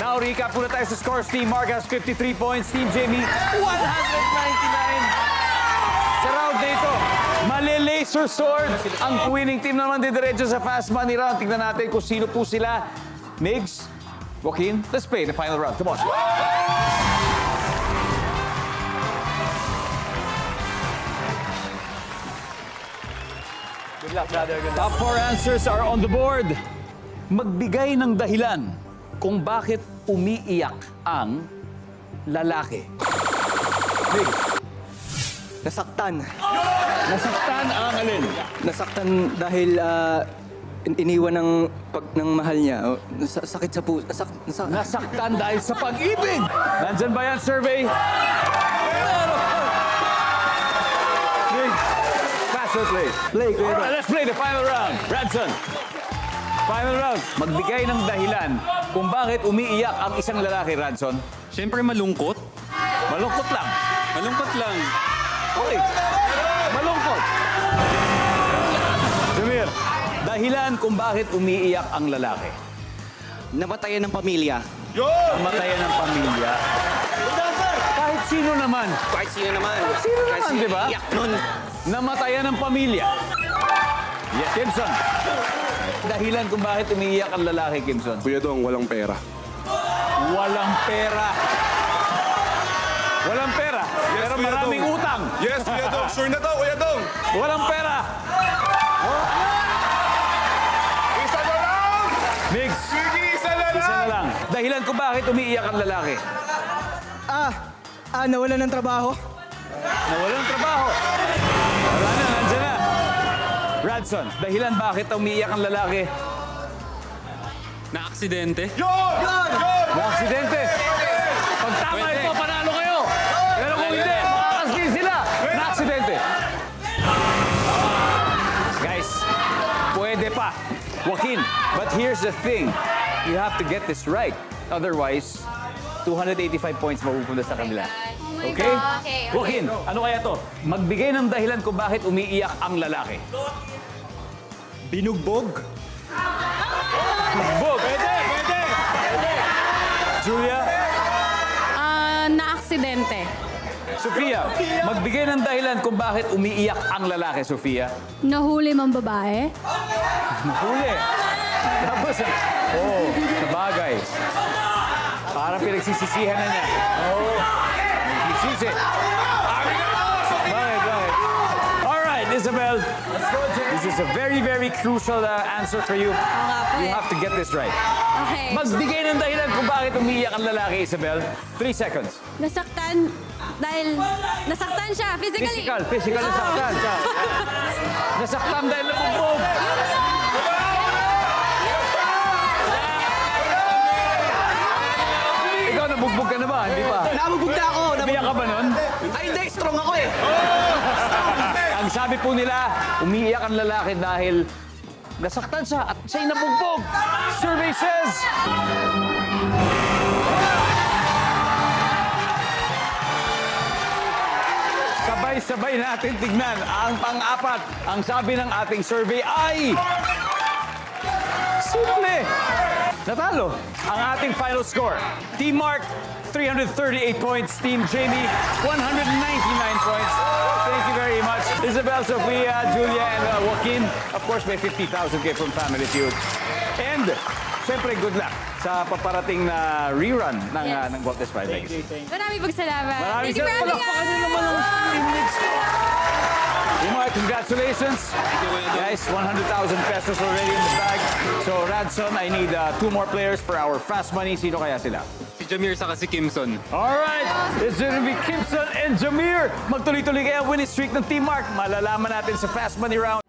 Now, recap muna tayo sa scores. Team Mark has 53 points. Team Jamie, 199. Sa round na ito, mali-laser sword. Ang winning team naman didiretso sa fast money round. Tignan natin kung sino po sila. Migs, Joaquin, let's play the final round. Come on. Good luck, brother. Good luck. Top four answers are on the board. Magbigay ng dahilan kung bakit umiiyak ang lalaki. Migs, Nasaktan. nasaktan ang alin? Nasaktan dahil ah, in- iniwan ng pag ng mahal niya. O, nasa- sakit sa puso. Nasak, nasak, Nasaktan dahil sa pag-ibig. Nandyan ba yan, survey? Migs, pass or play? Play, Kuya. Alright, let's play the final round. Radson. Final round. Magbigay ng dahilan kung bakit umiiyak ang isang lalaki, Radson. Siyempre malungkot. Malungkot lang. Malungkot lang. Okay. Malungkot. Jamir, dahilan kung bakit umiiyak ang lalaki. Namatayan ng pamilya. Matayan ng pamilya. Kahit sino naman. Kahit sino naman. Sino Kahit naman, sino di ba? iyak nun. Namatayan ng pamilya. Yes, Kimson. Dahilan kung bakit umiiyak ang lalaki, Kimson. Kuya Dong, walang pera. Walang pera. Walang pera. pero Kuya maraming Dong. utang. Yes, Kuya Dong. Sure na to, Kuya Dong. Walang pera. Isa na lang! Migs, Sige, isa na lang! isa na lang. Dahilan kung bakit umiiyak ang lalaki. Ah, ah, nawala ng trabaho. Nawalan ng trabaho. Wala na. Radson, dahilan bakit umiiyak ang lalaki? Na aksidente. Yun! Yun! Yun! Na aksidente. Pag tama ito, panalo kayo. Pero kung hindi, makakaskin sila. Na aksidente. Guys, pwede pa. Joaquin, but here's the thing. You have to get this right. Otherwise, 285 points mapupunta sa kanila. Okay? Okay, okay. Joaquin, ano kaya to? Magbigay ng dahilan kung bakit umiiyak ang lalaki. Binugbog. Bog! Pwede! Pwede! Julia, Ah, na-aksidente. Sofia, magbigay ng dahilan kung bakit umiiyak ang lalaki, Sofia. Nahuli mang babae. Huli. Tapos, oh, sa bagay. Parang pinagsisisihan na niya. Oo. Oh, nagsisisi. Bakit, bakit? All right, Isabel. This is a very, very crucial uh, answer for you. You eh. have to get this right. Okay. Magbigay ng dahilan kung bakit umiiyak ang lalaki, Isabel. Three seconds. Nasaktan dahil nasaktan siya physically. Physical, physical nasaktan. Nasaktan dahil nabugbog. Ikaw, nabugbog ka na ba? Hindi pa. Nabugbog na ako. Umiyak ka ba nun? Ay, hindi. Strong ako eh. Sabi po nila, umiiyak ang lalaki dahil nasaktan siya at siya'y nabugbog. Survey says... Sabay-sabay natin tignan ang pang-apat. Ang sabi ng ating survey ay... Simple! Natalo ang ating final score. Team Mark, 338 points. Team Jamie, 199 points. Thank you very much. Isabel, Sofia, Julia, and uh, Joaquin. Of course, may 50,000 kayo from Family Feud. And, syempre, good luck sa paparating na rerun ng, uh, Yes. ng Walk This Friday. Maraming pagsalamat. Maraming Thank you for having palakpakan nyo naman ang us. teammates ko. Imar, congratulations. Guys, 100,000 pesos already in the bag. So, Radson, I need uh, two more players for our fast money. Sino kaya sila? Si Jamir saka si Kimson. Alright, it's gonna be Kimson and Jamir. Magtuloy-tuloy kaya ang winning streak ng Team Mark. Malalaman natin sa fast money round.